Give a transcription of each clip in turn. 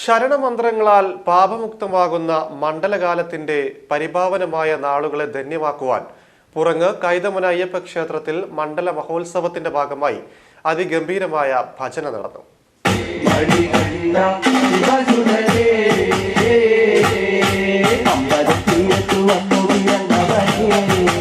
ശരണമന്ത്രങ്ങളാൽ പാപമുക്തമാകുന്ന മണ്ഡലകാലത്തിന്റെ പരിപാവനമായ നാളുകളെ ധന്യമാക്കുവാൻ പുറങ്ങ് കൈതമന അയ്യപ്പ ക്ഷേത്രത്തിൽ മണ്ഡല മഹോത്സവത്തിന്റെ ഭാഗമായി അതിഗംഭീരമായ ഭജന നടന്നു. വന്നു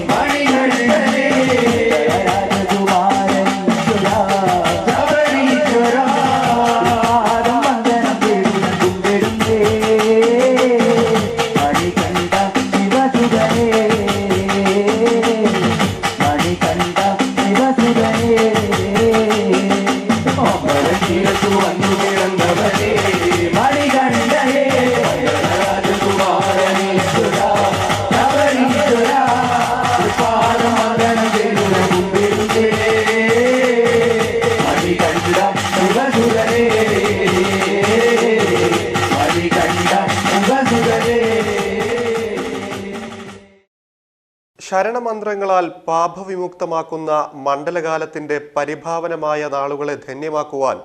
ശരണമന്ത്രങ്ങളാൽ പാപവിമുക്തമാക്കുന്ന മണ്ഡലകാലത്തിന്റെ പരിഭാവനമായ നാളുകളെ ധന്യമാക്കുവാൻ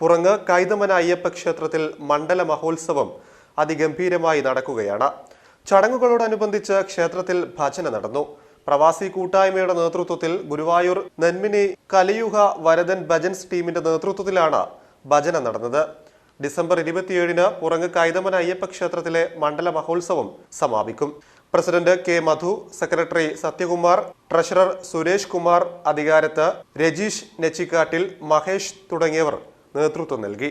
പുറങ്ങ് കൈതമന അയ്യപ്പ ക്ഷേത്രത്തിൽ മണ്ഡല മഹോത്സവം അതിഗംഭീരമായി നടക്കുകയാണ്. ചടങ്ങുകളോടനുബന്ധിച്ച് ക്ഷേത്രത്തിൽ ഭജന നടന്നു. പ്രവാസി കൂട്ടായ്മയുടെ നേതൃത്വത്തിൽ ഗുരുവായൂർ നന്മിനി കലയുഹ വരദൻ ഭജൻസ് ടീമിന്റെ നേതൃത്വത്തിലാണ് ഭജന നടന്നത്. ഡിസംബർ ഇരുപത്തിയേഴിന് പുറങ്ങ് കൈതമന അയ്യപ്പ ക്ഷേത്രത്തിലെ മണ്ഡല മഹോത്സവം സമാപിക്കും. President K Madhu secretary Sathyakumar treasurer Suresh Kumar Adhikarath Rajeesh Nechikkattil Mahesh തുടങ്ങിയവർ നേതൃത്വം നൽകി.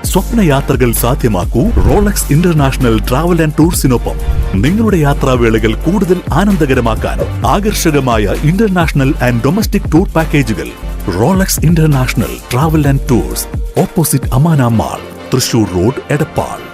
സ്വപ്നയാത്രകൾ സാധ്യമാക്കൂ റോളക്സ് ഇന്റർനാഷണൽ ട്രാവൽ ആൻഡ് ടൂർസിനൊപ്പം നിങ്ങളുടെ യാത്രാവേളകൾ കൂടുതൽ ആനന്ദകരമാക്കാൻ ആകർഷകമായ ഇന്റർനാഷണൽ ആൻഡ് ഡൊമസ്റ്റിക് ടൂർ പാക്കേജുകൾ Rolex international travel and tours. Opposite Amana mall Thrissur road Edappal.